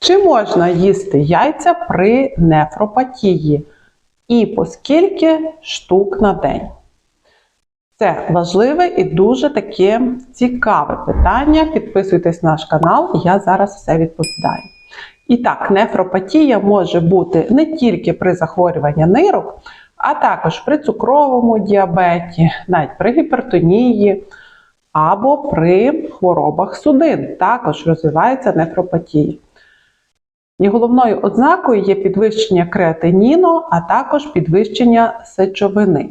Чи можна їсти яйця при нефропатії? І по скільки штук на день? Це важливе і дуже таке цікаве питання. Підписуйтесь на наш канал, я зараз все відповідаю. І так, нефропатія може бути не тільки при захворюванні нирок, а також при цукровому діабеті, навіть при гіпертонії або при хворобах судин. Також розвивається нефропатія. І головною ознакою є підвищення креатиніну, а також підвищення сечовини.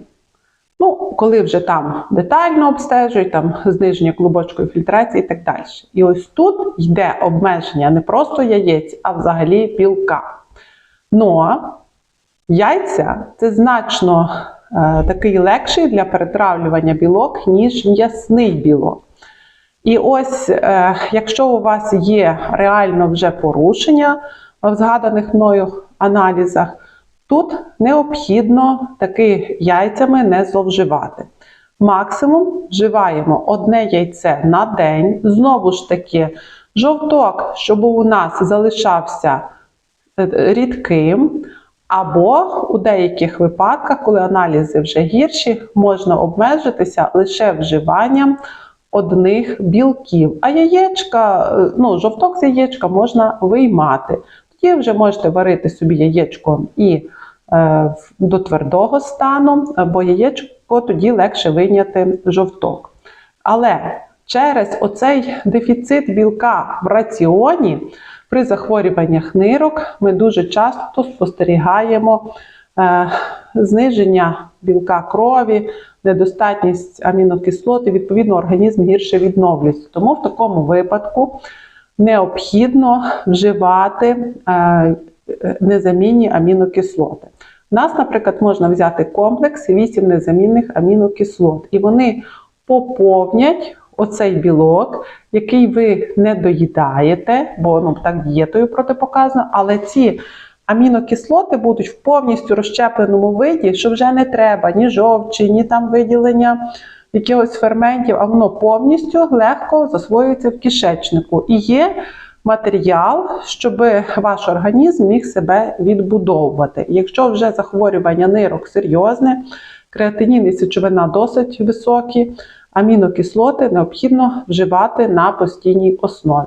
Ну, коли вже там детально обстежують, там зниження клубочкової фільтрації і так далі. І ось тут йде обмеження не просто яєць, а взагалі білка. Ну, яйця це значно е, такий легший для перетравлювання білок, ніж м'ясний білок. І ось, е, якщо у вас є реально вже порушення в згаданих мною аналізах, тут необхідно таки яйцями не зловживати. Максимум вживаємо одне яйце на день. Знову ж таки, жовток, щоб у нас залишався е, рідким. Або у деяких випадках, коли аналізи вже гірші, можна обмежитися лише вживанням одних білків. А яєчка, е, ну, жовток з яєчка можна виймати. Тоді вже можете варити собі яєчко і е, до твердого стану, бо яєчко тоді легше вийняти жовток. Але через оцей дефіцит білка в раціоні при захворюваннях нирок ми дуже часто спостерігаємо зниження білка крові, недостатність амінокислот, і відповідно організм гірше відновлюється. Тому в такому випадку необхідно вживати е, незамінні амінокислоти. У нас, наприклад, можна взяти комплекс 8 незамінних амінокислот, і вони поповнять оцей білок, який ви не доїдаєте, бо ну, так дієтою протипоказано, але ці амінокислоти будуть в повністю розщепленому виді, що вже не треба ні жовчі, ні там виділення якихось ферментів, а воно повністю легко засвоюється в кишечнику. І є матеріал, щоб ваш організм міг себе відбудовувати. Якщо вже захворювання нирок серйозне, креатинін і сечовина досить високі, амінокислоти необхідно вживати на постійній основі.